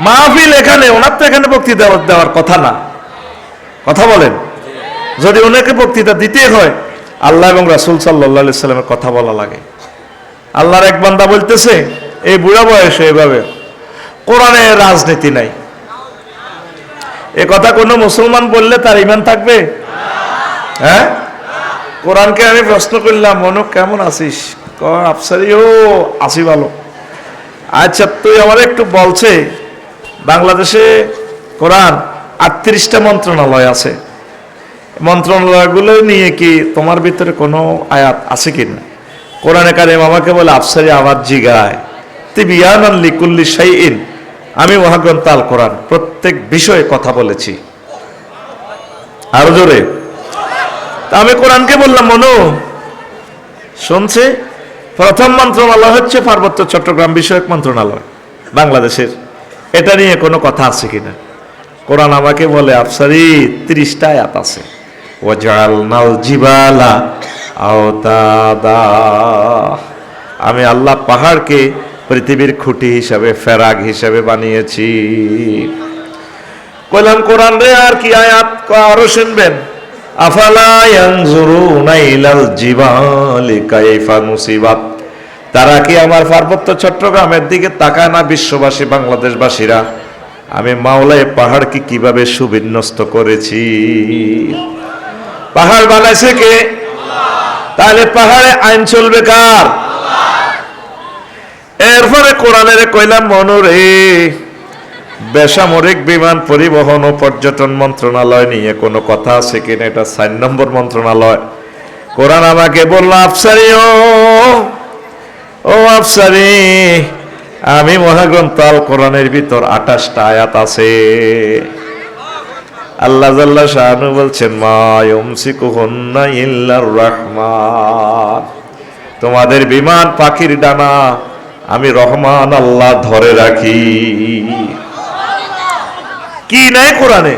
মাহফিল এখানে, ওনার তো এখানে বক্তৃতা দেওয়ার কথা না। কথা বলেন। যদি ওনাকে বক্তৃতা দিতে হয়, আল্লাহ এবং রাসুল সাল্লাহ সাল্লামের কথা বলা লাগে। আল্লাহর এক বান্দা বলতেছে, এই বুড়া বয়সে এভাবে কোরআনে রাজনীতি নাই। এ কথা কোনো মুসলমান বললে তার ইমান থাকবে? হ্যাঁ? কোরআনকে আমি প্রশ্ন করলাম, মনো, কেমন আছিস? আফসারি, ও আসি ভালো। আচ্ছা তুই আমার একটু বলছে বাংলাদেশে কোরআন আটত্রিশটা মন্ত্রণালয় আছে। মন্ত্রণালয়গুলো নিয়ে কি তোমার ভিতরে কোনো আয়াত আছে কি না? কোরআনে কারিম আমাকে বলে, আফসারি আমার জিগায় তিবিয়ান লিকুল্লি শাইইন। আমি মহাগ্রন্থ আল কোরআন প্রত্যেক বিষয়ে কথা বলেছি। আরও জোরে। আমি কোরআনকে বললাম, মনু, শুনছে প্রথম মন্ত্রণালয় হচ্ছে পার্বত্য চট্টগ্রাম বিষয়ক মন্ত্রণালয়, বাংলাদেশের। এটা নিয়ে কোনো কথা আছে কিনা? কোরআন আমাকে বলে, আফসারি, ত্রিশটা আয়াত আছে। ওয়াজাল নাল জিবালা আমি আল্লাহ পাহাড়কে পৃথিবীর খুঁটি হিসাবে ফেরাগ হিসাবে বানিয়েছি। কইলাম, কোরআন রে, আর কি আয়াত? আরও শুনবেন? আফালা ইয়ানজুরুনা জিবালি কাইফা নুসিবাত। তারা কি আমার পার্বত্য চট্টগ্রামের দিকে তাকায় না বিশ্ববাসী বাংলাদেশবাসীরা? আমি মাওলায় পাহাড়কে কীভাবে সুবিন্যস্ত করেছি? পাহাড় বানাইছে কে? তাহলে পাহাড়ে আইন চলবে কার? এরপরে কোরআনের কইলাম, মনোরে, বেসামরিক বিমান পরিবহন ও পর্যটন মন্ত্রণালয় নিয়ে কোনো কথা আছে কিনা? এটা চার নম্বর মন্ত্রণালয়। কোরআন আমাকে বলল আফসারি ও আফসারি, আমি মহাগ্রন্থ আল কোরআনের ভিতর আঠাশটা আয়াত আছে। আল্লাহ শাহানু বলছেন, মা ইউমসিকুহুন্না রহমান। তোমাদের বিমান পাখির ডানা আমি রহমান আল্লাহ ধরে রাখি। কি নাই কোরআনে?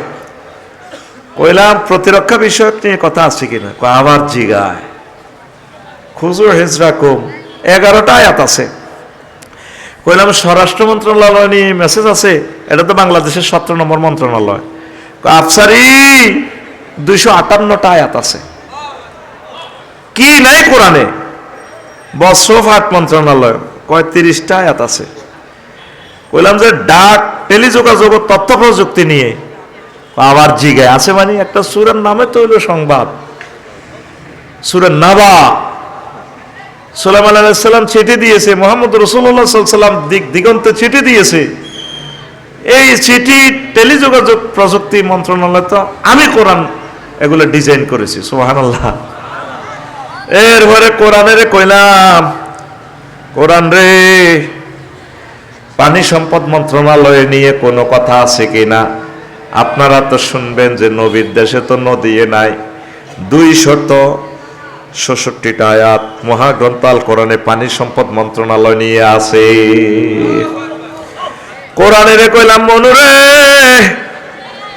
কইলাম, প্রতিরক্ষা বিষয়ক নিয়ে কথা আছে কিনা? আবার জিগায়। খুজুর হেজরা কম। এগারোটা আয়াত আছে। কইলাম, স্বরাষ্ট্র মন্ত্রণালয় নিয়ে মেসেজ আছে, এটা তো বাংলাদেশের সতেরো নম্বর মন্ত্রণালয়। আফসারি, দুইশো আটান্নটা আয়াত আছে। কি নাই কোরআনে? বস্ত্রফাট মন্ত্রণালয়, কয়, তিরিশটা আয়াত আছে। কইলাম যে, ডাক, টেলিযোগাযোগ তথ্য প্রযুক্তি নিয়ে। আবার জিগায় আছে মানে একটা সুরের নামে তো হইল সংবাদ। সুরের নাবা। সোলাম আলাইসাল্লাম চিঠি দিয়েছে, মোহাম্মদ রসুল্লাহ সাল্লাম দিক দিগন্তে চিঠি দিয়েছে। এই চিঠি টেলিযোগাযোগ প্রযুক্তি মন্ত্রণালয় তো আমি কোরআন এগুলো ডিজাইন করেছি সোহান আল্লাহ এরপরে কোরআনের কইলাম, কোরআন রে, পানি সম্পদ মন্ত্রণালয়ে নিয়ে কোনো কথা আছে কি না আপনারা তো শুনবেন যে নবীর দেশে তো নদী নাই, দুই শত ষষট্টিটা আয়াত মহাগ্রন্থ আল কোরআনে পানি সম্পদ মন্ত্রণালয় নিয়ে আছে। কোরআনের কইলাম মনুরে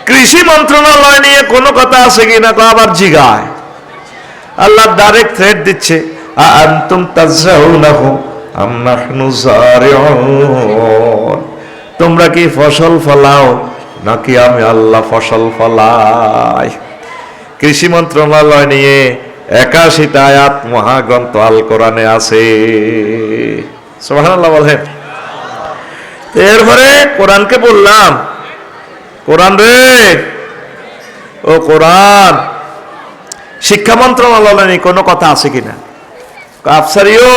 কৃষি মন্ত্রণালয় নিয়ে কোনো কথা আছে কো আবার জিগায়। আল্লাহ ডাইরেক্ট থ্রেট দিচ্ছে তোমরা কি ফসল ফলাও? নাকি আমি আল্লাহ ফসল ফলাই? কৃষি মন্ত্রণালয় নিয়ে একাশিটা আয়াত মহাগ্রন্থ আল কোরআনে আছে। সুবহানাল্লাহ বলেন। এরপরে কোরআনকে বললাম, কোরআন রে, ও কোরআন, শিক্ষা মন্ত্রণালয় কোনো কথা আছে কিনা? আফসারিও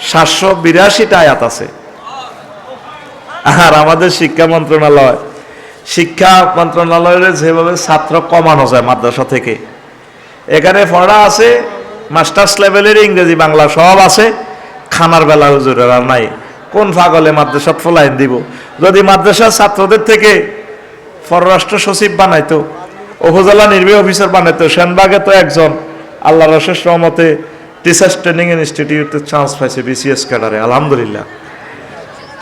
সাতশো বিরাশিটা আয়াত আছে। আর আমাদের শিক্ষা মন্ত্রণালয়, শিক্ষা মন্ত্রণালয়ের যেভাবে ছাত্র কমানো যায় মাদ্রাসা থেকে এখানে পড়া আছে, মাস্টার্স লেভেলের ইংরেজি বাংলা সব আছে। খানার বেলা হুজুরেরা নাই। কোন পাগলে মাদ্রাসা ফলাইন দিব? যদি মাদ্রাসার ছাত্রদের থেকে পররাষ্ট্র সচিব বানাইতো, উপজেলা নির্বাহী অফিসার বানাইতো, সেনবাগে তো একজন আল্লাহ রশেষ রহমতে টিচার্স ট্রেনিং ইনস্টিটিউটে চান্স পাইছে বিসিএস ক্যাডারে আলহামদুলিল্লাহ।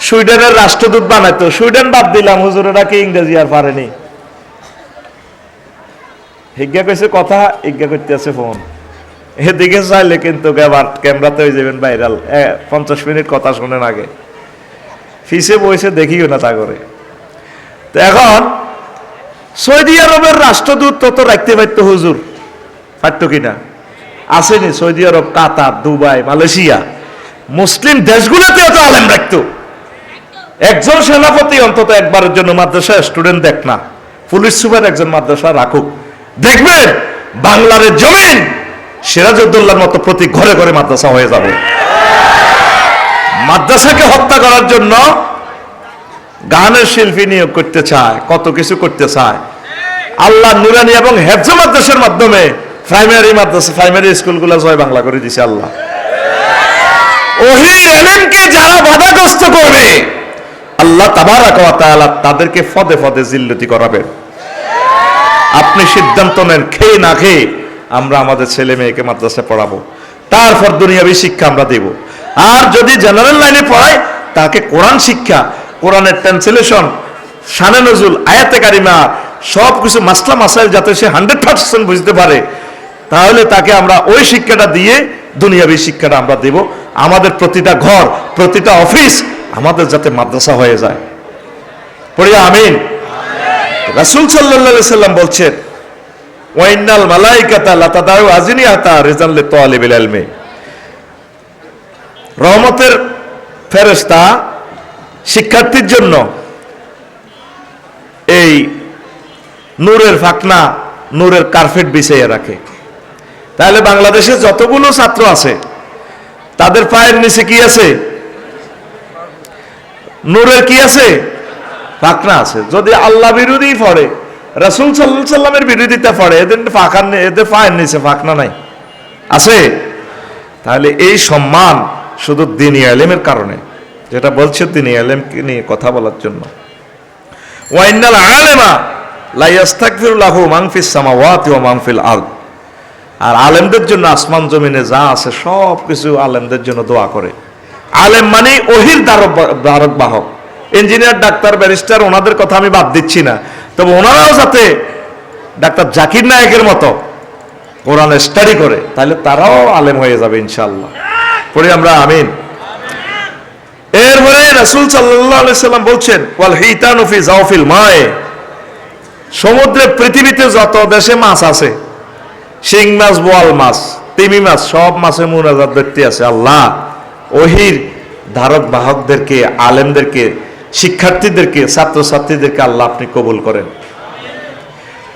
সুইডেনের রাষ্ট্রদূত বানাইতো, সুইডেন বাদ দিলাম, হুজুরেরা কি ইংরেজি আর পারেনি? হিজ্ঞা কইছে কথা ইজ্ঞা করতে আছে ফোন। এদিকে চাইলে কিন্তু আবার ক্যামেরাতে হয়ে যাবেন ভাইরাল পঞ্চাশ মিনিট কথা শোনেন আগে। ফিসে বসে দেখিও না তা করে। তো এখন, সৌদি আরবের রাষ্ট্রদূত তত রাখতে পারতো হুজুর। পারতো কিনা আসেনি Saudi Arab, Qatar, Dubai, Malaysia. মুসলিম দেশগুলোতে অত আলেম রাখতো। একজন সেনাপতি অন্তত একবারের জন্য মাদ্রাসা স্টুডেন্ট দেখ না। পুলিশ সুপার একজন মাদ্রাসা রাখুক। দেখবেন বাংলার জমিন সিরাজউদ্দৌলার মতো প্রতি ঘরে ঘরে মাদ্রাসা হয়ে যাবে। মাদ্রাসাকে হত্যা করার জন্য গানের শিল্পী নিয়োগ করতে চায়, কত কিছু করতে চায়। আল্লাহ নুরানি এবং হেফজ মাদ্রাসার মাধ্যমে প্রাইমারি মাদ্রাসা প্রাইমারি স্কুলগুলো জয় বাংলা করে দিছে আল্লাহ। ওহির এলেমকে যারা বাধাগ্রস্ত করবে, আল্লাহ তাবারাক ওয়া তাআলা তাদেরকে ফদে ফদে জিল্লতি করাবেন। আপনি সিদ্ধান্ত নেন, খেয়ে না খেয়ে আমরা আমাদের ছেলে মেয়েকে মাদ্রাসায় পড়াবো। তারপর দুনিয়াবি শিক্ষা আমরা দেব। আর যদি জেনারেল লাইনে পড়াই তাকে কোরআন শিক্ষা, কোরআনের ট্রান্সলেশন, শানে নজুল আয়াতে কারিমা, সব কিছু মাসলা মাসাইল যাতে সে হান্ড্রেড পার্সেন্ট বুঝতে পারে, তাহলে তাকে আমরা ওই শিক্ষাটা দিয়ে দুনিয়াবি শিক্ষাটা আমরা দেব। আমাদের প্রতিটা ঘর, প্রতিটা অফিস আমাদের যাতে মাদ্রাসা হয়ে যায়। পড়িয়া আমিন। রাসূল সাল্লাম বলছেন ওয়াইনাল মালাইকাতা আজিনিয়াতা রিজাল লিতালিবিল ইলমি। রহমতের ফেরেশতা, শিক্ষার্থীর জন্য এই নূরের ফাকনা, নূরের কার্পেট বিছাইয়ে রাখে। তাহলে বাংলাদেশে যতগুলো ছাত্র আছে, তাদের পায়ের নিচে কি আছে? নূরের কি আছে? ফাঁকনা আছে। যদি আল্লাহ বিরোধী পড়ে, রাসুল সাল্লামের বিরোধিতা পড়ে, এদের নেই এদের পায়ের নিচে ফাঁকনা নাই। আছে? তাহলে এই সম্মান শুধু দিনী আলেমের কারণে, যেটা বলছে দিনী আলেমকে নিয়ে কথা বলার জন্য। আলেমা মাংফিল আরদ। আর আলেমদের জন্য আসমান জমিনে যা আছে সব কিছু আলেমদের জন্য দোয়া করে। আলেম মানে ওহির দ্বারক দ্বারক বাহক ইঞ্জিনিয়ার ডাক্তার ব্যারিস্টার ওনাদের কথা আমি বাদ দিচ্ছি না। তবে ওনারাও যাতে ডাক্তার জাকির নায়কের মতো কোরআন স্টাডি করে, তাহলে তারাও আলেম হয়ে যাবে ইনশাল্লাহ পড়ি আমরা, আমিন। এরপরে রাসূল সাল্লাম বলছেন, ওয়াল হিতানু ফি জাওফিল মায়ে। সমুদ্রে পৃথিবীতে যত দেশে মাছ আছে, শিং মাছ, বোয়াল মাছ, তিমি মাছ, সব মাছে মুনাজাত ব্যক্তি আছে, আল্লাহ। ওহির ধারক বাহকদেরকে আলেমদেরকে শিক্ষার্থীদেরকে, ছাত্রছাত্রীদেরকে আল্লাহ আপনি কবুল করেন।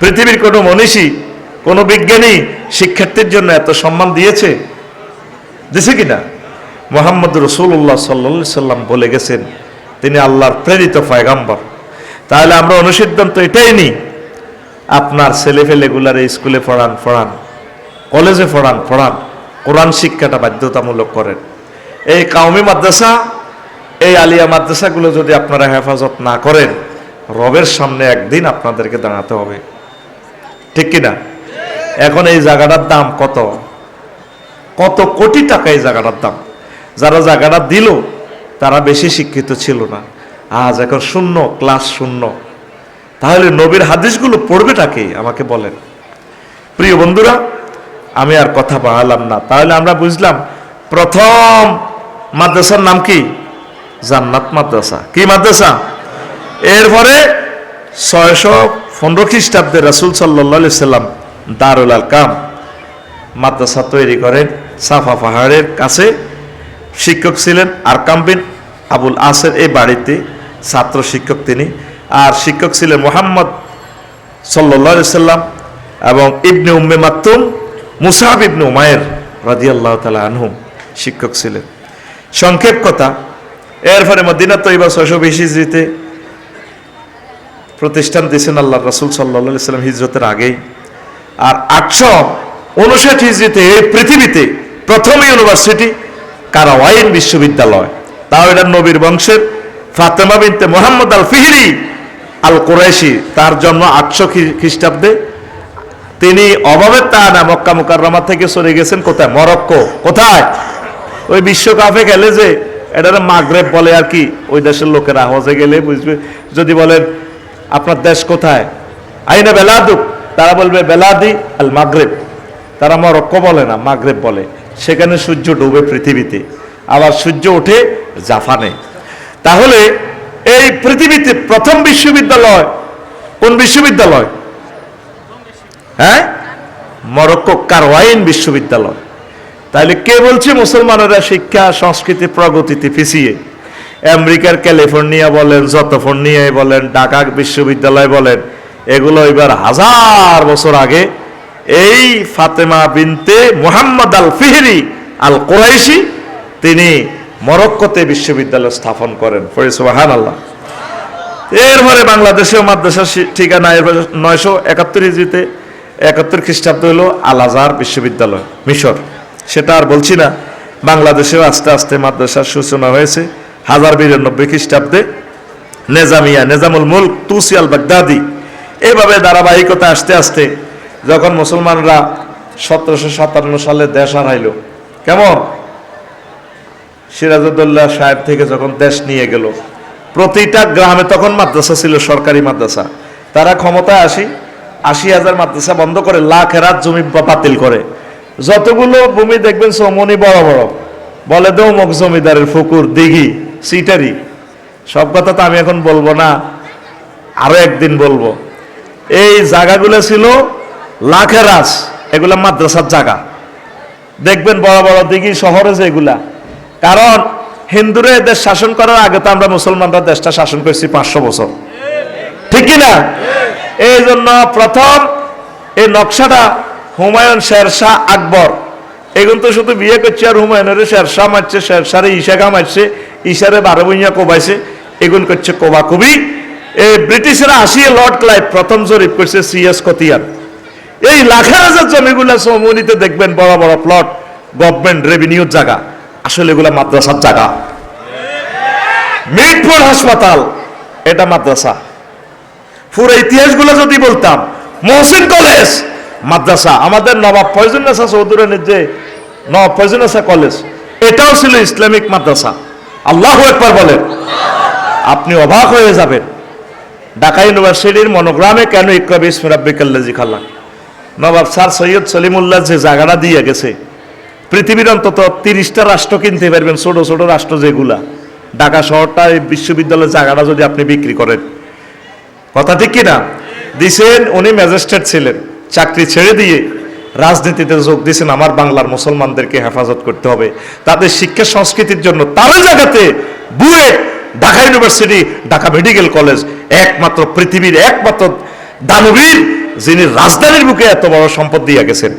পৃথিবীর কোনো মনীষী, কোনো বিজ্ঞানী শিক্ষার্থীর জন্য এত সম্মান দিয়েছে? দিছে কিনা? মোহাম্মদ রসুল্লাহ সাল্লা সাল্লাম বলে গেছেন, তিনি আল্লাহর প্রেরিত পয়গাম্বর। তাহলে আমরা অনুসিদ্ধান্ত এটাই নিই, আপনার ছেলে ফেলেগুলার স্কুলে পড়ান পড়ান, কলেজে পড়ান পড়ান, কোরআন শিক্ষাটা বাধ্যতামূলক করেন। এই কাউমি মাদ্রাসা এই আলিয়া মাদ্রাসাগুলো যদি আপনারা হেফাজত না করেন, রবের সামনে একদিন আপনাদেরকে দাঁড়াতে হবে। ঠিক কিনা? এখন এই জায়গাটার দাম কত? কত কোটি টাকা এই জায়গাটার দাম? যারা জায়গাটা দিল, তারা বেশি শিক্ষিত ছিল না। আজ এখন শূন্য, ক্লাস শূন্য। তাহলে নবীর হাদিসগুলো পড়বে পড়বেটাকে আমাকে বলেন। প্রিয় বন্ধুরা, আমি আর কথা বাড়ালাম না। তাহলে আমরা বুঝলাম, প্রথম মাদ্রাসার নাম কি? জান্নাত মাদ্রাসা। কি মাদ্রাসা? এরপরে ছয়শো পনেরো খ্রিস্টাব্দে রাসুল সাল্লাহ সাল্লাম দারুল আল কাম মাদ্রাসা তৈরি করেন সাফা পাহাড়ের কাছে। শিক্ষক ছিলেন আরকাম বিন আবুল আসের এই বাড়িতে ছাত্র শিক্ষক তিনি। আর শিক্ষক ছিলেন মোহাম্মদ সাল্লাহ সাল্লাম এবং ইবনে উম্মে মাতুম মুসাহাব ইবনে উমায়ের রাদিয়াল্লাহ তালা আনহুম শিক্ষক ছিলেন। সংক্ষেপ কথা এরপরে মদিনা তৈবা ছয়শো বিশ হিজড়িতে প্রতিষ্ঠান দিয়েছেন আল্লাহ রসুল সাল্লা সাল্লাম হিজরতের আগেই। আর আটশো উনষাট হিজড়িতে এই পৃথিবীতে প্রথম ইউনিভার্সিটি কারাওয়াইন বিশ্ববিদ্যালয়। তাও এটা নবীর বংশের ফাতেমা বিনতে মোহাম্মদ আল ফিহরি আল কোরাইশি তার জন্ম আটশো খ্রিস্টাব্দে। তিনি অভাবের তা না মক্কা মুকাররমা থেকে সরে গেছেন কোথায়? মরক্কো। কোথায়? ওই বিশ্বকাপে গেলে যে এটা মাগরেব বলে আর কি, ওই দেশের লোকেরা হজে গেলে বুঝবে। যদি বলেন, আপনার দেশ কোথায়? আইনা বেলাদুক। তারা বলবে, বেলাদি আল মাগরেব। তারা মরক্কো বলে না, মাগরেব বলে। সেখানে সূর্য ডুবে পৃথিবীতে। আবার সূর্য ওঠে জাফানে। তাহলে এই পৃথিবীতে প্রথম বিশ্ববিদ্যালয় কোন বিশ্ববিদ্যালয়? হ্যাঁ? মরক্কো কারওয়াইন বিশ্ববিদ্যালয়। তাহলে কে বলছে মুসলমানেরা শিক্ষা, সংস্কৃতি, প্রগতিতে পিছিয়ে? আমেরিকার ক্যালিফোর্নিয়া বলেন, যতফোর্নিয়ায় বলেন, ঢাকা বিশ্ববিদ্যালয় বলেন, এগুলো এবার হাজার বছর আগে এই ফাতেমা বিনতে মুহাম্মদ আল ফিহরি আল কোরাইশি তিনি মরক্কোতে বিশ্ববিদ্যালয় স্থাপন করেন। ফরিসবাহান আল্লাহ এরপরে বাংলাদেশেও মাদ্রাসার ঠিকানা নয়শো একাত্তর ইজিতে একাত্তর খ্রিস্টাব্দ হলো আল আজহার বিশ্ববিদ্যালয়, মিশর। সেটা আর বলছি না। বাংলাদেশেও আস্তে আস্তে মাদ্রাসার সূচনা হয়েছে। হাজার বিরানব্বই খ্রিস্টাব্দে নেজামিয়া, নেজামুল মুলক, তুসি আল বাগদাদি এভাবে ধারাবাহিকতা আসতে আসতে যখন মুসলমানরা সতেরোশো সাতান্ন সালে দেশ হারাইল। কেমন? সিরাজউদ্দৌল্লাহ সাহেব থেকে যখন দেশ নিয়ে গেল, প্রতিটা গ্রামে তখন মাদ্রাসা ছিল, সরকারি মাদ্রাসা। তারা ক্ষমতায় আসি, আশি হাজার মাদ্রাসা বন্ধ করে লাখ এরাত জমি বাতিল করে। যতগুলো ভূমি দেখবেন সমনি বড় বড়। বলে দেও মুখ জমিদারের ফুকুর, দিঘি, সিটারি। সব কথা তো আমি এখন বলব না, আরও একদিন বলব। এই জায়গাগুলো ছিল লাখেরাজ এগুলা মাদ্রাসার জায়গা। দেখবেন বড় বড় দিঘি শহরে যেগুলা। কারণ হিন্দুরা এদের শাসন করার আগে তো আমরা মুসলমানরা দেশটা শাসন করছি পাঁচশো বছর। ঠিক কি না এই জন্য প্রথম এই নকশাটা হুমায়ুন শেরশাহ আকবর। এগুন তো শুধু বিয়ে করছে আর হুমায়ুনের শেরশাহ মারছে শেরশারে ইশাকা মারছে ইশারে বারো বইয়া কোবাইছে, এগুন করছে কোবা কবি এই ব্রিটিশরা আসিয়ে লর্ড ক্লাইভ প্রথম জরিপ করছে সিএস কতিয়ার এই লাখের হাজার জমিগুলা সমনিতে দেখবেন বড় বড় প্লট, গভর্নমেন্ট রেভিনিউর জায়গা। আসলে এগুলা মাদ্রাসার জায়গা। মিরপুর হাসপাতাল, এটা মাদ্রাসা। পুরো ইতিহাসগুলো যদি বলতাম, মহসিন কলেজ মাদ্রাসা। আমাদের নবাব ফয়জুন্নেসা চৌধুরানীর যে নবাব ফয়জুন্নেসা কলেজ, এটাও ছিল ইসলামিক মাদ্রাসা। আল্লাহ একবার বলেন। আপনি অবাক হয়ে যাবেন। ঢাকা ইউনিভার্সিটির মনোগ্রামে কেন ইকরাব ইসমিরাব্বিকাল্লাজি খাল্লা নবাব স্যার সৈয়দ সলিমুল্লাহ যে জায়গাটা দিয়ে গেছে, পৃথিবীর অন্তত তিরিশটা রাষ্ট্র কিনতে পারবেন, ছোট ছোট রাষ্ট্র যেগুলা। ঢাকা শহরটা এই বিশ্ববিদ্যালয়ের জায়গাটা যদি আপনি বিক্রি করেন। কথা ঠিক কিনা? দিছেন, উনি ম্যাজিস্ট্রেট ছিলেন। চাকরি ছেড়ে দিয়ে রাজনীতিতে যোগ দিয়েছেন আমার বাংলার মুসলমানদেরকে হেফাজত করতে হবে। তাদের শিক্ষা সংস্কৃতির জন্য তার জায়গাতে BUET Dhaka university, Dhaka medical college একমাত্র পৃথিবীর একমাত্র দানবীর যিনি রাজধানীর বুকে এত বড় সম্পদ দিয়ে গেছেন।